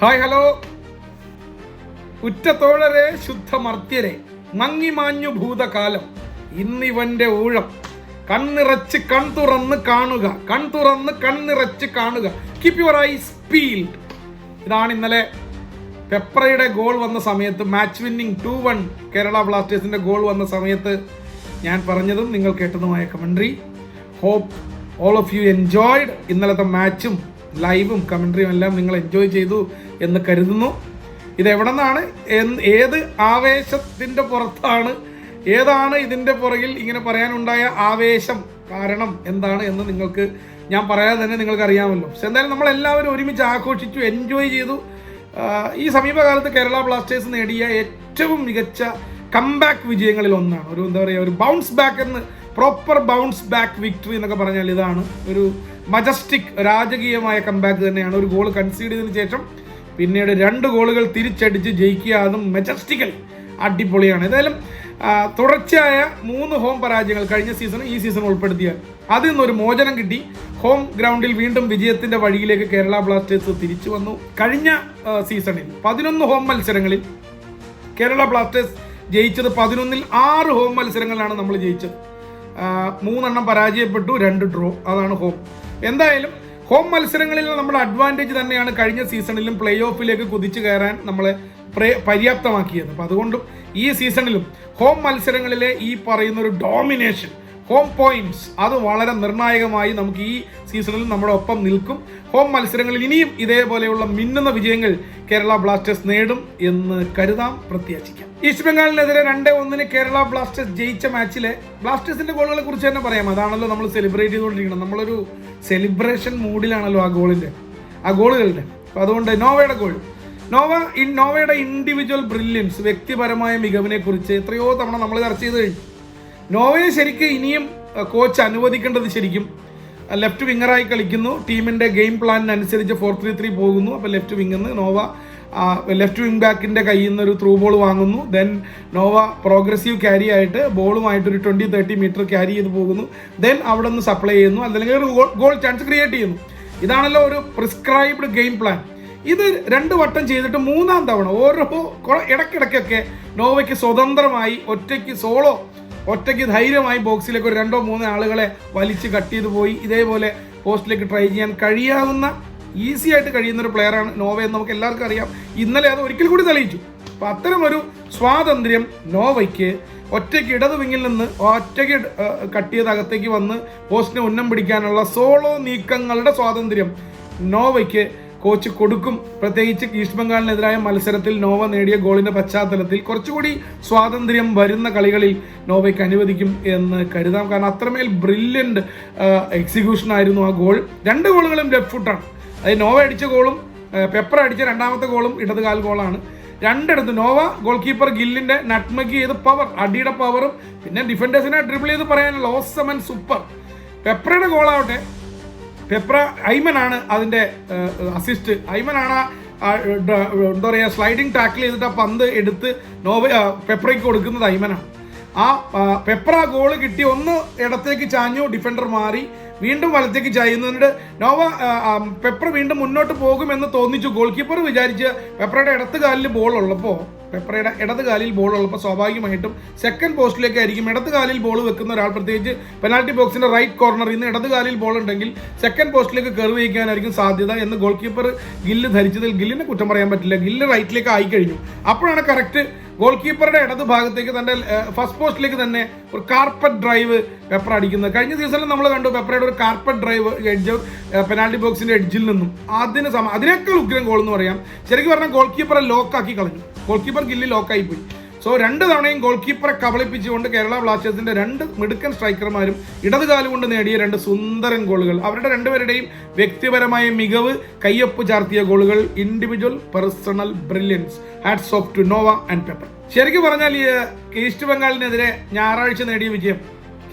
Hi hello. ഉറ്റത്തോഴരെ ശുദ്ധമർത്യരെ മങ്ങിമാഞ്ഞു ഭൂതകാലം ഇന്നിവന്റെ ഊഴം. കണ്ണിറച്ച് കൺ തുറന്ന് കാണുക കൺ തുറന്ന് കണ്ണിറച്ച് കാണുക. കീപ് യുവർ ഐസ് പീൽഡ് ഇതാണ് ഇന്നലെ പെപ്രയുടെ ഗോൾ വന്ന സമയത്ത് match winning two one Kerala ബ്ലാസ്റ്റേഴ്സിന്റെ ഗോൾ വന്ന സമയത്ത് ഞാൻ പറഞ്ഞതും നിങ്ങൾ കേട്ടതുമായ commentary hope all of you enjoyed ഇന്നലത്തെ മാച്ചും ലൈവും കമൻട്രിയും എല്ലാം നിങ്ങൾ എൻജോയ് ചെയ്തു എന്ന് കരുതുന്നു. ഇത് എവിടെ നിന്നാണ് ഏത് ആവേശത്തിന്റെ പുറത്താണ്? ഏതാണ് ഇതിന്റെ പുറകിൽ ഇങ്ങനെ പറയാനുണ്ടായ ആവേശം കാരണം എന്താണ് എന്ന് നിങ്ങൾക്ക് ഞാൻ പറയാതെ തന്നെ നിങ്ങൾക്ക് അറിയാമല്ലോ. പക്ഷെ എന്തായാലും നമ്മളെല്ലാവരും ഒരുമിച്ച് ആഘോഷിച്ചു എൻജോയ് ചെയ്തു. ഈ സമീപകാലത്ത് കേരള ബ്ലാസ്റ്റേഴ്സ് നേടിയ ഏറ്റവും മികച്ച കംബാക്ക് വിജയങ്ങളിൽ ഒന്നാണ്. ഒരു എന്താ പറയുക ഒരു ബൗൺസ് ബാക്ക് എന്ന് പ്രോപ്പർ ബൗൺസ് ബാക്ക് വിക്ടറി എന്നൊക്കെ പറഞ്ഞാൽ ഇതാണ് ഒരു മജസ്റ്റിക് രാജകീയമായ കമ്പാക്ക് തന്നെയാണ്. ഒരു ഗോൾ കൺസീഡ് ചെയ്തതിനു ശേഷം പിന്നീട് രണ്ട് ഗോളുകൾ തിരിച്ചടിച്ച് ജയിക്കുക അതും മെജസ്റ്റിക്കൽ അടിപൊളിയാണ്. ഏതായാലും തുടർച്ചയായ മൂന്ന് ഹോം പരാജയങ്ങൾ കഴിഞ്ഞ സീസൺ ഈ സീസൺ ഉൾപ്പെടുത്തിയ അതിൽ നിന്നൊരു മോചനം കിട്ടി. ഹോം ഗ്രൗണ്ടിൽ വീണ്ടും വിജയത്തിന്റെ വഴിയിലേക്ക് കേരള ബ്ലാസ്റ്റേഴ്സ് തിരിച്ചു വന്നു. കഴിഞ്ഞ സീസണിൽ പതിനൊന്ന് ഹോം മത്സരങ്ങളിൽ കേരള ബ്ലാസ്റ്റേഴ്സ് ജയിച്ചത് പതിനൊന്നിൽ ആറ് ഹോം മത്സരങ്ങളിലാണ് നമ്മൾ ജയിച്ചത്. മൂന്നെണ്ണം പരാജയപ്പെട്ടു രണ്ട് ഡ്രോ അതാണ് ഹോം എന്തായാലും ഹോം മത്സരങ്ങളിൽ നമ്മുടെ അഡ്വാന്റേജ് തന്നെയാണ് കഴിഞ്ഞ സീസണിലും പ്ലേ ഓഫിലേക്ക് കുതിച്ചു കയറാൻ നമ്മളെ പ്രേ- പര്യാപ്തമാക്കിയത്. അപ്പം അതുകൊണ്ടും ഈ സീസണിലും ഹോം മത്സരങ്ങളിലെ ഈ പറയുന്ന ഒരു ഡോമിനേഷൻ ഹോം പോയിന്റ്സ് അത് വളരെ നിർണായകമായി നമുക്ക് ഈ സീസണിൽ നമ്മുടെ ഒപ്പം നിൽക്കും. ഹോം മത്സരങ്ങളിൽ ഇനിയും ഇതേപോലെയുള്ള മിന്നുന്ന വിജയങ്ങൾ കേരള ബ്ലാസ്റ്റേഴ്സ് നേടും എന്ന് കരുതാം പ്രത്യാശിക്കാം. ഈസ്റ്റ് ബംഗാളിനെതിരെ രണ്ട് ഒന്നിന് കേരള ബ്ലാസ്റ്റേഴ്സ് ജയിച്ച മാച്ചിലെ ബ്ലാസ്റ്റേഴ്സിന്റെ ഗോളുകളെ കുറിച്ച് തന്നെ പറയാം. അതാണല്ലോ നമ്മൾ സെലിബ്രേറ്റ് ചെയ്തുകൊണ്ടിരിക്കുന്നത്. നമ്മളൊരു സെലിബ്രേഷൻ മൂഡിലാണല്ലോ ആ ഗോളിന്റെ ആ ഗോളുകളുടെ അപ്പൊ അതുകൊണ്ട് നോവയുടെ ഗോൾ നോവ ഇൻ നോവയുടെ ഇൻഡിവിജ്വൽ ബ്രില്യൻസ് വ്യക്തിപരമായ മികവിനെ കുറിച്ച് എത്രയോ തവണ നമ്മൾ ചർച്ച ചെയ്ത് കഴിഞ്ഞു. നോവയെ ശരിക്കും ഇനിയും കോച്ച് അനുവദിക്കേണ്ടത് ശരിക്കും ലെഫ്റ്റ് വിങ്ങറായി കളിക്കുന്നു. ടീമിന്റെ ഗെയിം പ്ലാനിനനുസരിച്ച് ഫോർ ത്രീ ത്രീ പോകുന്നു. അപ്പോൾ ലെഫ്റ്റ് വിങ്ങിന്ന് നോവ ലെഫ്റ്റ് വിങ് ബാക്കിന്റെ കയ്യിൽ നിന്ന് ഒരു ത്രൂ ബോൾ വാങ്ങുന്നു. ദെൻ നോവ പ്രോഗ്രസീവ് ക്യാരി ആയിട്ട് ബോളുമായിട്ട് ഒരു ട്വന്റി തേർട്ടി മീറ്റർ ക്യാരി ചെയ്ത് പോകുന്നു. ദെൻ അവിടെ നിന്ന് സപ്ലൈ ചെയ്യുന്നു. അല്ലെങ്കിൽ ഒരു ഗോൾ ചാൻസ് ക്രിയേറ്റ് ചെയ്യുന്നു. ഇതാണല്ലോ ഒരു പ്രിസ്ക്രൈബ്ഡ് ഗെയിം പ്ലാൻ ഇത് രണ്ട് വട്ടം ചെയ്തിട്ട് മൂന്നാം തവണ ഓരോ ഇടയ്ക്കിടയ്ക്കൊക്കെ നോവയ്ക്ക് സ്വതന്ത്രമായി ഒറ്റയ്ക്ക് സോളോ ഒറ്റയ്ക്ക് ധൈര്യമായി ബോക്സിലേക്ക് ഒരു രണ്ടോ മൂന്നോ ആളുകളെ വലിച്ച് കട്ട് ചെയ്ത് പോയി. ഇതേപോലെ പോസ്റ്റിലേക്ക് ട്രൈ ചെയ്യാൻ കഴിയാവുന്ന ഈസി ആയിട്ട് കഴിയുന്ന ഒരു പ്ലെയറാണ് നോവ എന്ന് നമുക്ക് എല്ലാവർക്കും അറിയാം. ഇന്നലെ അത് ഒരിക്കൽ കൂടി തെളിയിച്ചു. അപ്പം അത്തരം ഒരു സ്വാതന്ത്ര്യം നോവയ്ക്ക് ഒറ്റയ്ക്ക് ഇടത് വിങ്ങിൽ നിന്ന് ഒറ്റയ്ക്ക് കട്ട് ചെയ്ത് അകത്തേക്ക് വന്ന് പോസ്റ്റിനെ ഉന്നം പിടിക്കാനുള്ള സോളോ നീക്കങ്ങളുടെ സ്വാതന്ത്ര്യം നോവയ്ക്ക് കോച്ച് കൊടുക്കും. പ്രത്യേകിച്ച് ഈസ്റ്റ് ബംഗാളിനെതിരായ മത്സരത്തിൽ നോവ നേടിയ ഗോളിന്റെ പശ്ചാത്തലത്തിൽ കുറച്ചുകൂടി സ്വാതന്ത്ര്യം വരുന്ന കളികളിൽ നോവയ്ക്ക് അനുവദിക്കും എന്ന് കരുതാം. കാരണം അത്രമേൽ ബ്രില്യന്റ് എക്സിക്യൂഷൻ ആയിരുന്നു ആ ഗോൾ. രണ്ട് ഗോളുകളും ലെഫ്റ്റ് ഫുട്ടാണ്. അത് നോവ അടിച്ച ഗോളും പെപ്പർ അടിച്ച രണ്ടാമത്തെ ഗോളും ഇടതുകാൽ ഗോളാണ്. രണ്ടിടത്ത് നോവ ഗോൾ കീപ്പർ ഗില്ലിന്റെ നട്ട്മക്ക് ചെയ്ത് പവർ അടിയുടെ പവറും പിന്നെ ഡിഫൻഡേഴ്സിനെ ഡ്രിബിൾ ചെയ്ത് പറയാനുള്ള ഓസമൻ സൂപ്പർ പെപ്പറയുടെ ഗോളാവട്ടെ പെപ്ര ഐമനാണ് അതിന്റെ അസിസ്റ്റ് ഐമനാണ് എന്താ പറയുക സ്ലൈഡിങ് ടാക്കിൾ ചെയ്തിട്ട് ആ പന്ത് എടുത്ത് നോവ പെപ്രയ്ക്ക് കൊടുക്കുന്നത് ഐമനാണ്. ആ പെപ്ര ഗോൾ കിട്ടി. ഒന്ന് ഇടത്തേക്ക് ചാഞ്ഞു ഡിഫൻഡർ മാറി. വീണ്ടും വലത്തേക്ക് ചായുന്നതിന് നോവ പെപ്ര വീണ്ടും മുന്നോട്ട് പോകുമെന്ന് തോന്നിച്ചു. ഗോൾ കീപ്പർ വിചാരിച്ച് പെപ്രയുടെ ഇടത്ത് കാലിൽ ബോൾ ഉള്ളപ്പോൾ പെപ്രയുടെ ഇടത് കാലിൽ ബോൾ ഉള്ളപ്പോൾ സ്വാഭാവികമായിട്ടും സെക്കൻഡ് പോസ്റ്റിലേക്കായിരിക്കും ഇടത് കാലിൽ ബോൾ വെക്കുന്ന ഒരാൾ പ്രത്യേകിച്ച് പെനാൽറ്റി ബോക്സിന്റെ റൈറ്റ് കോർണറിൽ നിന്ന് ഇടത് കാലിൽ ബോൾ ഉണ്ടെങ്കിൽ സെക്കൻഡ് പോസ്റ്റിലേക്ക് കയറി വയ്ക്കാനായിരിക്കും സാധ്യത എന്ന് ഗോൾ കീപ്പർ ഗില്ല് ധരിച്ചതിൽ ഗില്ലിനെ കുറ്റം പറയാൻ പറ്റില്ല. ഗില്ല് റൈറ്റിലേക്ക് ആയി കഴിഞ്ഞു. അപ്പോഴാണ് കറക്റ്റ് ഗോൾ കീപ്പറുടെ ഇടത് ഭാഗത്തേക്ക് തന്റെ ഫസ്റ്റ് പോസ്റ്റിലേക്ക് തന്നെ ഒരു കാർപ്പറ്റ് ഡ്രൈവ് പെപ്പർ അടിക്കുന്നത്. കഴിഞ്ഞ സീസണിൽ നമ്മൾ കണ്ടു പെപ്പറയുടെ ഒരു കാർപ്പറ്റ് ഡ്രൈവ് എഡ്ജ് പെനാൽറ്റി ബോക്സിന്റെ എഡ്ജിൽ നിന്നും. അതിന് സമ അതിനേക്കാൾ ഉഗ്രം ഗോൾ എന്ന് പറയാം. ശരിക്കും പറഞ്ഞാൽ ഗോൾ കീപ്പറെ ലോക്കാക്കി കളഞ്ഞു. ഗോൾ കീപ്പർ ഗില്ലി ലോക്കായി പോയി സോ രണ്ട് തവണയും ഗോൾ കീപ്പറെ കബളിപ്പിച്ചുകൊണ്ട് കേരള ബ്ലാസ്റ്റേഴ്സിന്റെ രണ്ട് മിടുക്കൻ സ്ട്രൈക്കർമാരും ഇടത് കാലം കൊണ്ട് നേടിയ രണ്ട് സുന്ദരൻ ഗോളുകൾ. അവരുടെ രണ്ടുപേരുടെയും വ്യക്തിപരമായ മികവ് കയ്യൊപ്പ് ചാർത്തിയ ഗോളുകൾ individual personal brilliance hats off to Noah and Peprah ശരിക്കും പറഞ്ഞാൽ ഈ ഈസ്റ്റ് ബംഗാളിനെതിരെ ഞായറാഴ്ച നേടിയ വിജയം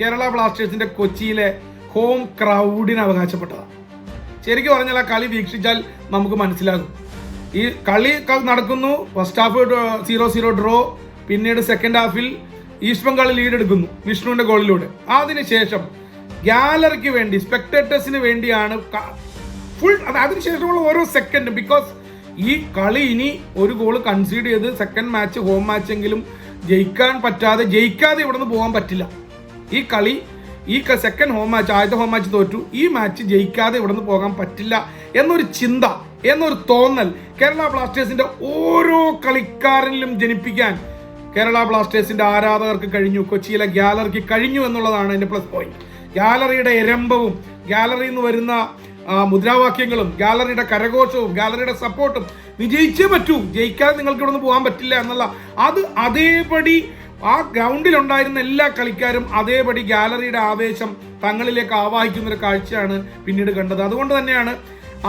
കേരള ബ്ലാസ്റ്റേഴ്സിന്റെ കൊച്ചിയിലെ ഹോം ക്രൗഡിന് അവകാശപ്പെട്ടതാണ്. ശരിക്കും പറഞ്ഞാൽ ആ കളി വീക്ഷിച്ചാൽ നമുക്ക് മനസ്സിലാകും. ഈ കളി നടക്കുന്നു. First half zero zero draw പിന്നീട് സെക്കൻഡ് ഹാഫിൽ ഈസ്റ്റ് ബംഗാൾ ലീഡ് എടുക്കുന്നു വിഷ്ണുവിന്റെ ഗോളിലൂടെ. അതിനുശേഷം ഗാലറിക്ക് വേണ്ടി സ്പെക്ടേറ്റേഴ്സിന് വേണ്ടിയാണ് ഫുൾ അതിനുശേഷമുള്ള ഓരോ സെക്കൻഡ് ബിക്കോസ് ഈ കളി ഇനി ഒരു ഗോൾ കൺസീഡ് ചെയ്ത് സെക്കൻഡ് മാച്ച് ഹോം മാച്ച് എങ്കിലും ജയിക്കാൻ പറ്റാതെ ജയിക്കാതെ ഇവിടെ നിന്ന് പോകാൻ പറ്റില്ല. ഈ കളി ഈ സെക്കൻഡ് ഹോം മാച്ച് ആദ്യത്തെ ഹോം മാച്ച് തോറ്റു. ഈ മാച്ച് ജയിക്കാതെ ഇവിടെ നിന്ന് പോകാൻ പറ്റില്ല എന്നൊരു ചിന്ത എന്നൊരു തോന്നൽ കേരള ബ്ലാസ്റ്റേഴ്സിന്റെ ഓരോ കളിക്കാരനിലും ജനിപ്പിക്കാൻ കേരള ബ്ലാസ്റ്റേഴ്സിന്റെ ആരാധകർക്ക് കഴിഞ്ഞു. കൊച്ചിയിലെ ഗ്യാലറിക്ക് കഴിഞ്ഞു എന്നുള്ളതാണ് എന്റെ പ്ലസ് പോയിന്റ് ഗ്യാലറിയുടെ എരമ്പവും ഗാലറിയിൽ നിന്ന് വരുന്ന മുദ്രാവാക്യങ്ങളും ഗാലറിയുടെ കരഘോഷവും ഗാലറിയുടെ സപ്പോർട്ടും വിജയിച്ചേ പറ്റൂ. ജയിക്കാതെ നിങ്ങൾക്ക് ഇവിടെ നിന്ന് പോകാൻ പറ്റില്ല എന്നുള്ള അത് അതേപടി ആ ഗ്രൗണ്ടിൽ ഉണ്ടായിരുന്ന എല്ലാ കളിക്കാരും അതേപടി ഗാലറിയുടെ ആവേശം തങ്ങളിലേക്ക് ആവാഹിക്കുന്ന ഒരു കാഴ്ചയാണ് പിന്നീട് കണ്ടത്. അതുകൊണ്ട് തന്നെയാണ്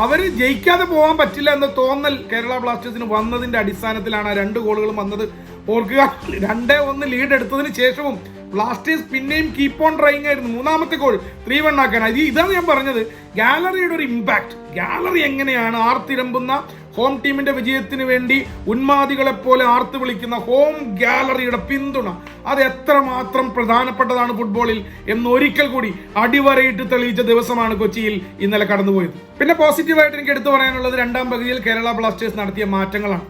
അവർ ജയിക്കാതെ പോകാൻ പറ്റില്ല എന്ന തോന്നൽ കേരള ബ്ലാസ്റ്റേഴ്സിന് വന്നതിന്റെ അടിസ്ഥാനത്തിലാണ് ആ രണ്ട് ഗോളുകളും വന്നത്. ഓർക്കുക രണ്ടേ ഒന്ന് ലീഡ് എടുത്തതിന് ശേഷവും ബ്ലാസ്റ്റേഴ്സ് പിന്നെയും കീപ്പ് ഓൺ ട്രൈങ് ആയിരുന്നു. മൂന്നാമത്തെ ഗോൾ ത്രീ വൺ ആക്കാൻ. ഇത് ഇതാണ് ഞാൻ പറഞ്ഞത്. ഗാലറിയുടെ ഒരു ഇമ്പാക്ട് ഗാലറി എങ്ങനെയാണ് ആർത്തിരമ്പുന്ന ഹോം ടീമിന്റെ വിജയത്തിന് വേണ്ടി ഉന്മാദികളെ പോലെ ആർത്ത് വിളിക്കുന്ന ഹോം ഗാലറിയുടെ പിന്തുണ? അത് എത്രമാത്രം പ്രധാനപ്പെട്ടതാണ് ഫുട്ബോളിൽ എന്ന് ഒരിക്കൽ കൂടി അടിവരയിട്ട് തെളിയിച്ച ദിവസമാണ് കൊച്ചിയിൽ ഇന്നലെ കടന്നുപോയത്. പിന്നെ പോസിറ്റീവായിട്ട് എനിക്ക് എടുത്തു പറയാനുള്ളത് രണ്ടാം പകുതിയിൽ കേരള ബ്ലാസ്റ്റേഴ്സ് നടത്തിയ മാറ്റങ്ങളാണ്.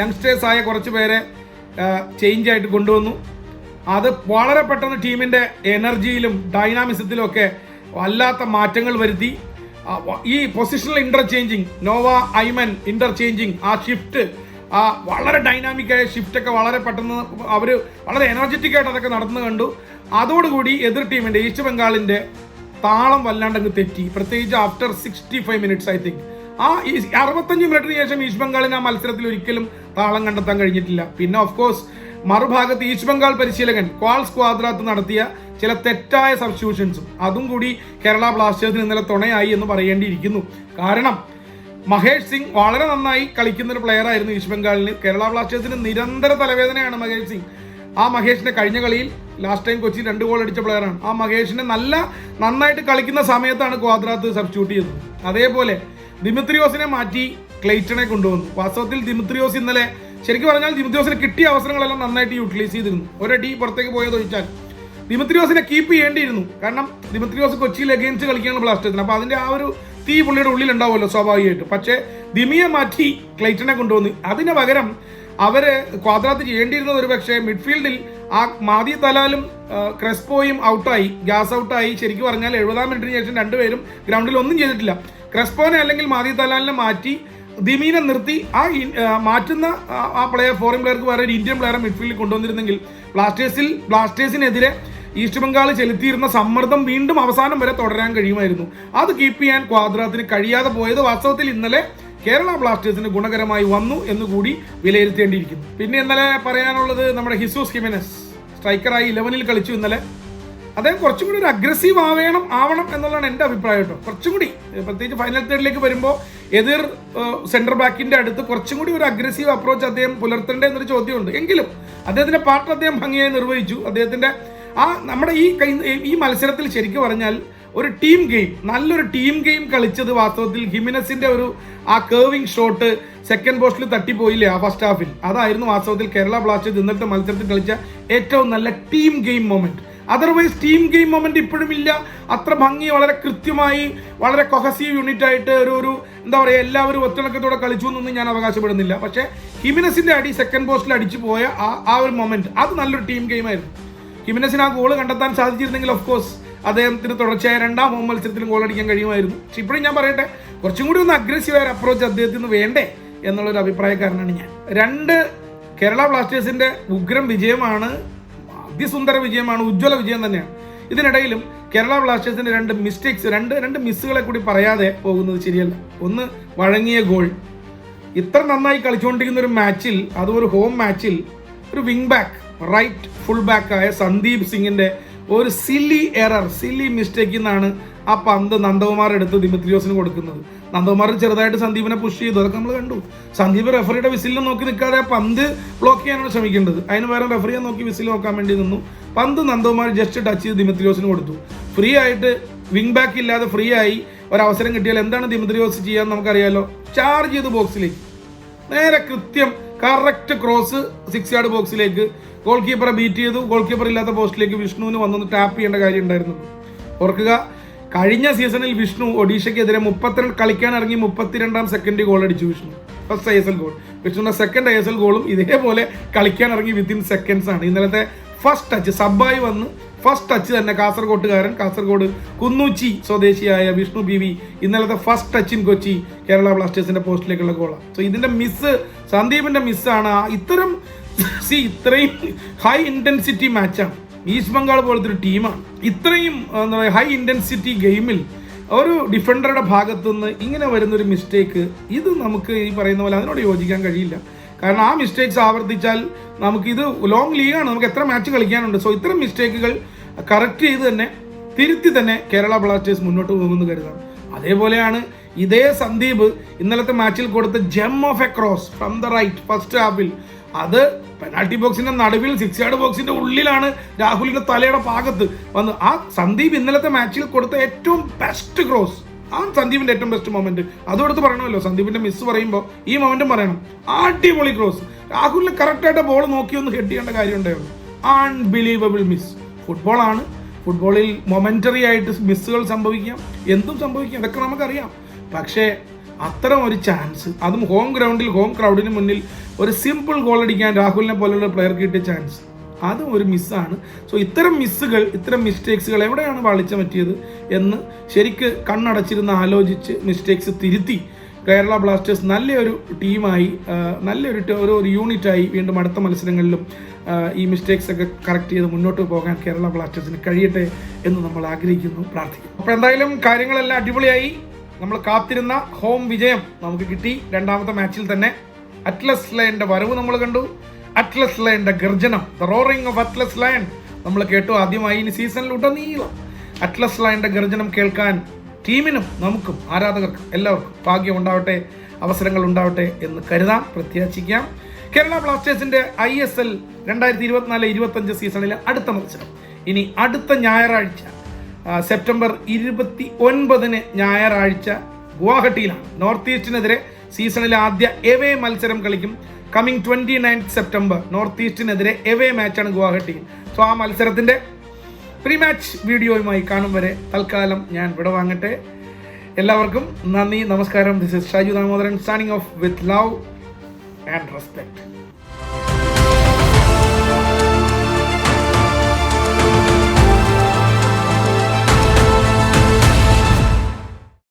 യങ്സ്റ്റേഴ്സ് ആയ കുറച്ച് പേരെ ചേഞ്ച് ആയിട്ട് കൊണ്ടുവന്നു. അത് വളരെ പെട്ടെന്ന് ടീമിന്റെ എനർജിയിലും ഡൈനാമിസത്തിലും ഒക്കെ വല്ലാത്ത മാറ്റങ്ങൾ വരുത്തി. ഈ positional interchanging Noah Aimen interchanging ആ ഷിഫ്റ്റ് ആ വളരെ ഡൈനാമിക് ആയ ഷിഫ്റ്റ് ഒക്കെ വളരെ പെട്ടെന്ന് അവർ വളരെ എനർജറ്റിക് ആയിട്ട് അതൊക്കെ നടന്നു കണ്ടു. അതോടുകൂടി എതിർ ടീമിന്റെ ഈസ്റ്റ് ബംഗാളിന്റെ താളം വല്ലാണ്ടങ്ങ് തെറ്റി. പ്രത്യേകിച്ച് after sixty five minutes I think ആ അറുപത്തഞ്ച് മിനിറ്റിന് ശേഷം ഈസ്റ്റ് ബംഗാളിന് ആ മത്സരത്തിൽ ഒരിക്കലും താളം കണ്ടെത്താൻ കഴിഞ്ഞിട്ടില്ല. പിന്നെ ഓഫ് കോഴ്സ് മറുഭാഗത്ത് ഈസ്റ്റ് ബംഗാൾ പരിശീലകൻ ക്വാൾ സ്ക്വാദ്രാത്ത് നടത്തിയ ചില തെറ്റായ സബ്സ്റ്റിറ്റ്യൂഷൻസും. അതും കൂടി കേരള ബ്ലാസ്റ്റേഴ്സിന് ഇന്നലെ തുണയായി എന്ന് പറയേണ്ടിയിരിക്കുന്നു. കാരണം മഹേഷ് സിംഗ് വളരെ നന്നായി കളിക്കുന്ന ഒരു പ്ലെയർ ആയിരുന്നു ഈസ്റ്റ് ബംഗാളിന്. കേരള ബ്ലാസ്റ്റേഴ്സിന് നിരന്തര തലവേദനയാണ് മഹേഷ് സിംഗ്. ആ മഹേഷിന്റെ കഴിഞ്ഞ കളിയിൽ ലാസ്റ്റ് ടൈം കൊച്ചി രണ്ട് ഗോൾ അടിച്ച പ്ലെയറാണ് ആ മഹേഷിനെ നല്ല നന്നായിട്ട് കളിക്കുന്ന സമയത്താണ് ക്വാദ്രാത്ത് സബ്സ്റ്റിറ്റ്യൂട്ട് ചെയ്തത്. അതേപോലെ ദിമിത്രിയോസിനെ മാറ്റി ക്ലെയ്റ്റനെ കൊണ്ടുവന്നു. വാസ്തവത്തിൽ ദിമിത്രിയോസ് ഇന്നലെ ശരിക്കും പറഞ്ഞാൽ ദിമിത്രിയോസിന് കിട്ടിയ അവസരങ്ങളെല്ലാം നന്നായിട്ട് യൂട്ടിലൈസ് ചെയ്തിരുന്നു. ഒരടി പുറത്തേക്ക് പോയത് ഒഴിച്ചാൽ. ദിമിത്രിയോസിനെ കീപ്പ് ചെയ്യേണ്ടിയിരുന്നു. കാരണം ദിമിത്രിയോസ് കൊച്ചിയിൽ അഗെയിൻസ്റ്റ് കളിക്കുകയാണ് ബ്ലാസ്റ്റേഴ്സിന് അപ്പോൾ അതിന്റെ ആ ഒരു തീ പുള്ളിയുടെ ഉള്ളിൽ ഉണ്ടാവുമല്ലോ സ്വാഭാവികമായിട്ട്. പക്ഷേ ദിമിയെ മാറ്റി ക്ലൈറ്റനെ കൊണ്ടുവന്ന്. അതിന് പകരം അവർ ക്വാദ്രാത്ത് ചെയ്യേണ്ടിയിരുന്നത് ഒരു പക്ഷേ മിഡ്ഫീൽഡിൽ ആ മാതി തലാലും ക്രെസ്പോയും ഔട്ടായി ഗ്യാസ് ഔട്ടായി ശരിക്കും പറഞ്ഞാൽ എഴുപതാം മിനിറ്റിന് ശേഷം രണ്ടുപേരും ഗ്രൗണ്ടിൽ ഒന്നും ചെയ്തിട്ടില്ല. ക്രെസ്പോനെ അല്ലെങ്കിൽ മാതി തലാലിനെ മാറ്റി ദിമീനെ നിർത്തി ആ മാറ്റുന്ന ആ- പ്ലെയർ ഫോറിൻ പ്ലെയർക്ക് വേറെ ഒരു ഇന്ത്യൻ പ്ലെയറെ മിഡ്ഫീൽഡിൽ കൊണ്ടുവന്നിരുന്നെങ്കിൽ ബ്ലാസ്റ്റേഴ്സിൽ ബ്ലാസ്റ്റേഴ്സിനെതിരെ ഈസ്റ്റ് ബംഗാൾ ചെലുത്തിയിരുന്ന സമ്മർദ്ദം വീണ്ടും അവസാനം വരെ തുടരാൻ കഴിയുമായിരുന്നു. അത് കീപ്പ് ചെയ്യാൻ ക്വാദ്രാത്തിന് കഴിയാതെ പോയത് വാസ്തവത്തിൽ ഇന്നലെ കേരള ബ്ലാസ്റ്റേഴ്സിന് ഗുണകരമായി വന്നു എന്ന് കൂടി വിലയിരുത്തേണ്ടിയിരിക്കുന്നു. പിന്നെ ഇന്നലെ പറയാനുള്ളത് നമ്മുടെ ഹിസോസ് ഹിമനസ് സ്ട്രൈക്കറായി ഇലവനിൽ കളിച്ചു ഇന്നലെ. അദ്ദേഹം കുറച്ചും കൂടി ഒരു അഗ്രസീവ് ആവേണം ആവണം എന്നുള്ളതാണ് എന്റെ അഭിപ്രായം കേട്ടോ. കുറച്ചും കൂടി പ്രത്യേകിച്ച് ഫൈനൽ തേർഡിലേക്ക് വരുമ്പോൾ എതിർ സെന്റർ ബാക്കിന്റെ അടുത്ത് കുറച്ചും കൂടി ഒരു അഗ്രസീവ് അപ്രോച്ച് അദ്ദേഹം പുലർത്തേണ്ട എന്നൊരു ചോദ്യമുണ്ട്. എങ്കിലും അദ്ദേഹത്തിന്റെ പാർട്ട് അദ്ദേഹം ഭംഗിയായി നിർവഹിച്ചു. അദ്ദേഹത്തിന്റെ ആ നമ്മുടെ ഈ ഈ മത്സരത്തിൽ ശരിക്കും പറഞ്ഞാൽ ഒരു ടീം ഗെയിം നല്ലൊരു ടീം ഗെയിം കളിച്ചത് വാസ്തവത്തിൽ ഹിമിനസിന്റെ ഒരു ആ കേർവിങ് ഷോട്ട് സെക്കൻഡ് പോസ്റ്റിൽ തട്ടിപ്പോയില്ലേ ആ ഫസ്റ്റ് ഹാഫിൽ അതായിരുന്നു വാസ്തവത്തിൽ കേരള ബ്ലാസ്റ്റേഴ്സ് ഇന്നത്തെ മത്സരത്തിൽ കളിച്ച ഏറ്റവും നല്ല team game moment otherwise team game moment ഇപ്പോഴും ഇല്ല. അത്ര ഭംഗി വളരെ കൃത്യമായി വളരെ കൊഹസീവ് യൂണിറ്റ് ആയിട്ട് ഒരു ഒരു എന്താ പറയുക എല്ലാവരും ഒത്തിളക്കത്തോടെ കളിച്ചു എന്നൊന്നും ഞാൻ അവകാശപ്പെടുന്നില്ല. പക്ഷേ ഹിമിനസിന്റെ അടി സെക്കൻഡ് പോസ്റ്റിൽ അടിച്ചു പോയ ആ ആ ഒരു മൊമെന്റ് അത് നല്ലൊരു ടീം ഗെയിം ആയിരുന്നു. ഹിമിനസിന് ആ ഗോൾ കണ്ടെത്താൻ സാധിച്ചിരുന്നെങ്കിൽ ഓഫ് കോഴ്സ് അദ്ദേഹത്തിന് തുടർച്ചയായ രണ്ടാം ഹോം മത്സരത്തിലും ഗോൾ അടിക്കാൻ കഴിയുമായിരുന്നു. പക്ഷെ ഇപ്പോഴും ഞാൻ പറയട്ടെ കുറച്ചും കൂടി ഒന്ന് അഗ്രസീവ് ആയ അപ്രോച്ച് അദ്ദേഹത്തിന് വേണ്ടേ എന്നുള്ളൊരു അഭിപ്രായക്കാരനാണ് ഞാൻ. രണ്ട് കേരള ബ്ലാസ്റ്റേഴ്സിന്റെ ഉഗ്രം വിജയമാണ് അതിസുന്ദര വിജയമാണ് ഉജ്ജ്വല വിജയം തന്നെയാണ്. ഇതിനിടയിലും കേരള ബ്ലാസ്റ്റേഴ്സിന്റെ രണ്ട് മിസ്റ്റേക്സ് രണ്ട് രണ്ട് മിസ്സുകളെ കൂടി പറയാതെ പോകുന്നത് ശരിയല്ല. ഒന്ന് വഴങ്ങിയ ഗോൾ ഇത്ര നന്നായി കളിച്ചുകൊണ്ടിരിക്കുന്ന ഒരു മാച്ചിൽ അതും ഒരു ഹോം മാച്ചിൽ ഒരു വിങ് ബാക്ക് റൈറ്റ് ഫുൾ ബാക്കായ സന്ദീപ് സിംഗിന്റെ ഒരു സില്ലി എറർ സില്ലി മിസ്റ്റേക്കിൽ നിന്നാണ് ആ പന്ത് നന്ദകുമാർ എടുത്ത് ദിമിത്രിയോസിന് കൊടുക്കുന്നത്. നന്ദകുമാർ ചെറുതായിട്ട് സന്ദീപിനെ പുഷ് ചെയ്തു. അതൊക്കെ നമ്മൾ കണ്ടു. സന്ദീപ് റെഫറിയുടെ വിസിലിൽ നോക്കി നിൽക്കാതെ ആ പന്ത് ബ്ലോക്ക് ചെയ്യാനാണ് ശ്രമിക്കേണ്ടത്. അതിന് പകരം റെഫറിയെ നോക്കി വിസിൽ നോക്കാൻ വേണ്ടി നിന്നു. പന്ത് നന്ദകുമാർ ജസ്റ്റ് ടച്ച് ചെയ്ത് ദിമിത്രിയോസിന് കൊടുത്തു. ഫ്രീ ആയിട്ട് വിങ് ബാക്ക് ഇല്ലാതെ ഫ്രീ ആയി ഒരവസരം കിട്ടിയാൽ എന്താണ് ദിമിത്രിയോസ് ചെയ്യാൻ നമുക്കറിയാലോ? ചാർജ് ചെയ്ത് ബോക്സിലേക്ക് നേരെ കൃത്യം കറക്റ്റ് ക്രോസ് സിക്സ് യാർഡ് ബോക്സിലേക്ക് ഗോൾ കീപ്പറെ ബീറ്റ് ചെയ്തു. ഗോൾ കീപ്പർ ഇല്ലാത്ത പോസ്റ്റിലേക്ക് വിഷ്ണുവിന് വന്നൊന്ന് ടാപ്പ് ചെയ്യേണ്ട കാര്യം ഉണ്ടായിരുന്നു. ഓർക്കുക കഴിഞ്ഞ സീസണിൽ വിഷ്ണു ഒഡീഷയ്ക്കെതിരെ മുപ്പത്തിരണ്ട് കളിക്കാൻ ഇറങ്ങി മുപ്പത്തിരണ്ടാം സെക്കൻഡ് ഗോൾ അടിച്ചു Vishnu. First I S L goal വിഷ്ണുവിന്റെ സെക്കൻഡ് ഐ എസ് എൽ ഗോളും ഇതേപോലെ കളിക്കാൻ ഇറങ്ങി വിത്തിൻ സെക്കൻഡ്സ് ആണ്. ഇന്നലത്തെ ഫസ്റ്റ് ടച്ച് സബ്ബായി വന്ന് ഫസ്റ്റ് ടച്ച് തന്നെ കാസർഗോട്ടുകാരൻ കാസർഗോഡ് കുന്നൂച്ചി സ്വദേശിയായ വിഷ്ണു ബി വി ഇന്നലത്തെ first touch in Kochi Kerala ബ്ലാസ്റ്റേഴ്സിന്റെ പോസ്റ്റിലേക്കുള്ള ഗോളാണ് സോ ഇതിന്റെ മിസ് സന്ദീപിന്റെ മിസ്സാണ് ഇത്തരം സി ഇത്രയും ഹൈ ഇന്റൻസിറ്റി മാച്ചാണ് ഈസ്റ്റ് ബംഗാൾ പോലത്തെ ഒരു ടീമാണ്. ഇത്രയും എന്താ പറയുക ഹൈ ഇന്റൻസിറ്റി ഗെയിമിൽ ഒരു ഡിഫൻഡറുടെ ഭാഗത്തുനിന്ന് ഇങ്ങനെ വരുന്നൊരു മിസ്റ്റേക്ക് ഇത് നമുക്ക് ഈ പറയുന്ന പോലെ അതിനോട് യോജിക്കാൻ കഴിയില്ല. കാരണം ആ മിസ്റ്റേക്സ് ആവർത്തിച്ചാൽ നമുക്കിത് ലോങ് ലീഗാണ് നമുക്ക് എത്ര മാച്ച് കളിക്കാനുണ്ട്. സോ ഇത്തരം മിസ്റ്റേക്കുകൾ കറക്റ്റ് ചെയ്ത് തന്നെ തിരുത്തി തന്നെ കേരള ബ്ലാസ്റ്റേഴ്സ് മുന്നോട്ട് പോകുമെന്ന് കരുതാം. അതേപോലെയാണ് ഇതേ സന്ദീപ് ഇന്നലത്തെ മാച്ചിൽ കൊടുത്ത gem of a cross from the right first ഹാഫിൽ അത് പെനാൾട്ടി ബോക്സിന്റെ നടുവിൽ സിക്സ് യാർഡ് ബോക്സിന്റെ ഉള്ളിലാണ് രാഹുലിന്റെ തലയുടെ ഭാഗത്ത് വന്ന് ആ സന്ദീപ് ഇന്നലത്തെ മാച്ചിൽ കൊടുത്ത ഏറ്റവും ബെസ്റ്റ് ക്രോസ് ആ സന്ദീപിന്റെ ഏറ്റവും ബെസ്റ്റ് മൊമെന്റ് അതും എടുത്ത് പറയണമല്ലോ സന്ദീപിന്റെ മിസ് പറയുമ്പോൾ ഈ മൊമെന്റും പറയണം. അടിപൊളി ക്രോസ് രാഹുലിന് കറക്റ്റായിട്ട് ബോൾ നോക്കി ഒന്ന് ഹെഡ് ചെയ്യേണ്ട കാര്യം ഉണ്ടായിരുന്നു. അൺബിലീവബിൾ മിസ് ഫുട്ബോളാണ് ഫുട്ബോളിൽ മൊമെന്ററി ആയിട്ട് മിസ്സുകൾ സംഭവിക്കാം. എന്തും സംഭവിക്കാം. ഇതൊക്കെ നമുക്കറിയാം. പക്ഷേ അത്തരം ഒരു ചാൻസ് അതും ഹോം ഗ്രൗണ്ടിൽ ഹോം ക്രൗഡിന് മുന്നിൽ ഒരു സിമ്പിൾ ഗോൾ അടിക്കാൻ രാഹുലിനെ പോലുള്ള പ്ലെയർ കിട്ടിയ ചാൻസ് അതും ഒരു മിസ്സാണ് സോ ഇത്തരം മിസ്സുകൾ ഇത്തരം മിസ്റ്റേക്സുകൾ എവിടെയാണ് വളിച്ച പറ്റിയത് എന്ന് ശരിക്ക് കണ്ണടച്ചിരുന്ന് ആലോചിച്ച് മിസ്റ്റേക്സ് തിരുത്തി കേരള ബ്ലാസ്റ്റേഴ്സ് നല്ലൊരു ടീമായി നല്ലൊരു ഒരു ഒരു യൂണിറ്റായി വീണ്ടും അടുത്ത മത്സരങ്ങളിലും ഈ മിസ്റ്റേക്സ് ഒക്കെ കറക്റ്റ് ചെയ്ത് മുന്നോട്ട് പോകാൻ കേരള ബ്ലാസ്റ്റേഴ്സിന് കഴിയട്ടെ എന്ന് നമ്മൾ ആഗ്രഹിക്കുന്നു പ്രാർത്ഥിക്കുന്നു. അപ്പോൾ എന്തായാലും കാര്യങ്ങളെല്ലാം അടിപൊളിയായി. നമ്മൾ കാത്തിരുന്ന ഹോം വിജയം നമുക്ക് കിട്ടി. രണ്ടാമത്തെ മാച്ചിൽ തന്നെ അറ്റ്ലസ് ലയന്റെ വരവ് നമ്മൾ കണ്ടു. അറ്റ്ലസ് ലയന്റെ ഗർജനം the roaring of Atlas lion നമ്മൾ കേട്ടു ആദ്യമായി ഇനി സീസണിൽ ഉടനീളം അറ്റ്ലസ് ലയന്റെ ഗർജനം കേൾക്കാൻ ടീമിനും നമുക്കും ആരാധകർക്കും എല്ലാവർക്കും ഭാഗ്യം ഉണ്ടാവട്ടെ അവസരങ്ങൾ ഉണ്ടാവട്ടെ എന്ന് കരുതാം പ്രത്യാശിക്കാം. കേരള ബ്ലാസ്റ്റേഴ്സിന്റെ ഐ എസ് എൽ രണ്ടായിരത്തി ഇരുപത്തിനാല് ഇരുപത്തഞ്ച് സീസണിലെ അടുത്ത മത്സരം. ഇനി അടുത്ത ഞായറാഴ്ച സെപ്റ്റംബർ ഇരുപത്തി ഒൻപതിന് ഞായറാഴ്ച ഗുവാഹട്ടിയിലാണ്. നോർത്ത് ഈസ്റ്റിനെതിരെ സീസണിലെ ആദ്യ എവേ മത്സരം കളിക്കും. Coming twenty ninth September north ഈസ്റ്റിനെതിരെ away മാച്ചാണ് ഗുവാഹട്ടിയിൽ. സോ ആ മത്സരത്തിന്റെ പ്രീ മാച്ച് വീഡിയോയുമായി കാണും വരെ തൽക്കാലം ഞാൻ വിടവാങ്ങട്ടെ എല്ലാവർക്കും നന്ദി നമസ്കാരം. This is Shaju Damodaran signing off with love and respect